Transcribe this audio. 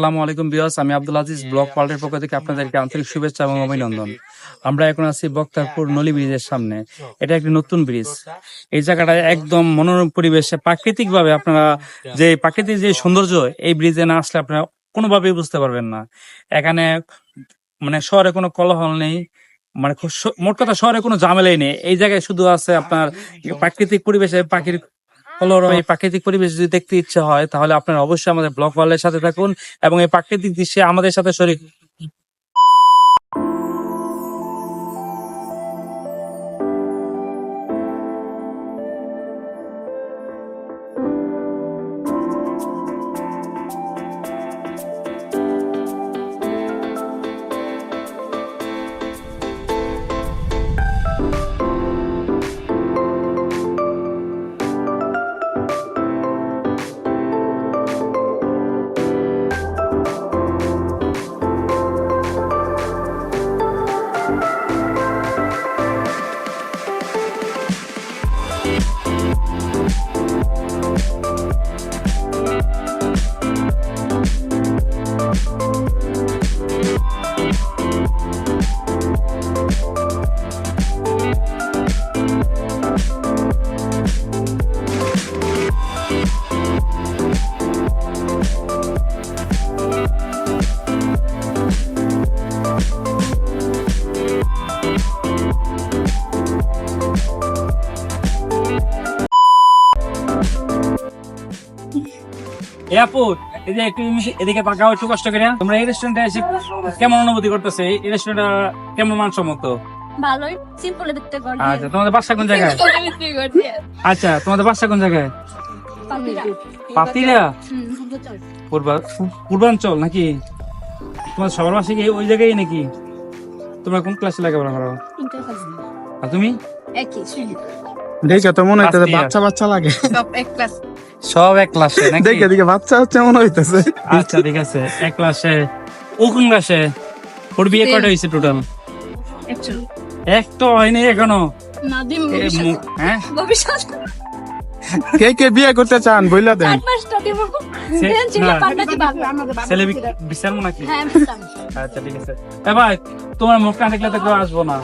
আসসালামু আলাইকুম বিয়াস আমি আব্দুল আজিজ ব্লক ওয়ার্ল্ডের পক্ষ থেকে আপনাদেরকে আন্তরিক শুভেচ্ছা এবং অভিনন্দন। আমরা এখন আছি বক্তারপুর নলি ব্রিজের সামনে। এটা একটি নতুন ব্রিজ। এই জায়গাটায় একদম মনোরম পরিবেশে। প্রাকৃতিক ভাবে আপনারা যে প্রাকৃতিক যে সৌন্দর্য এই ব্রিজে না আসলে আপনারা কোনোভাবেই বুঝতে পারবেন না। এখানে মানে শহরে কোনো কলহল নেই। মানে খুব মোট কথা শহরে কোনো ঝামেলাই নেই। এই জায়গায় শুধু আছে আপনার প্রাকৃতিক পরিবেশে পাখির কলরব এই প্রাকৃতিক পরিবেশ যদি দেখতে ইচ্ছে হয় তাহলে আপনারা অবশ্যই আমাদের ব্লক ওয়ার্ল্ডের সাথে থাকুন এবং এই প্রাকৃতিক দৃশ্যে আমাদের সাথে শরীর এয়ারপোর্ট এই যে একটু এদিকে পাকাও একটু কষ্ট করে। তোমরা এই রেস্টুরেন্টে এসে কেমন অনুভূতি করতেছে? এই রেস্টুরেন্টটা কেমন মানসম্মত? ভালোই সিম্পল দেখতে করি আচ্ছা তোমাদের বাসা কোন জায়গায়? আচ্ছা তোমাদের বাসা কোন জায়গায়? পাতিরা পূর্বাঞ্চল নাকি? তোমার সবার বাসা কি ওই জায়গায় নাকি? তোমরা কোন ক্লাসে লেখাপড়া করো আর তুমি? একই। দেখে তো মনে বাচ্চা বাচ্চা লাগে। সব এক ক্লাস সব এক ক্লাসে নাকি? দেখে দেখে বাচ্চা হচ্ছে মনে হইতেছে। আচ্ছা ঠিক আছে এক ক্লাসে ও কোন ক্লাসে? ওর বিয়ে কয়টা হয়েছে টোটাল একটা হয়নি এখনও। হ্যাঁ? কে কে বিয়ে করতে চান বইলা দেন। ছিল না। নাকি? হ্যাঁ আচ্ছা ঠিক আছে। তোমার মুখটা দেখলে তো কেউ আসব না।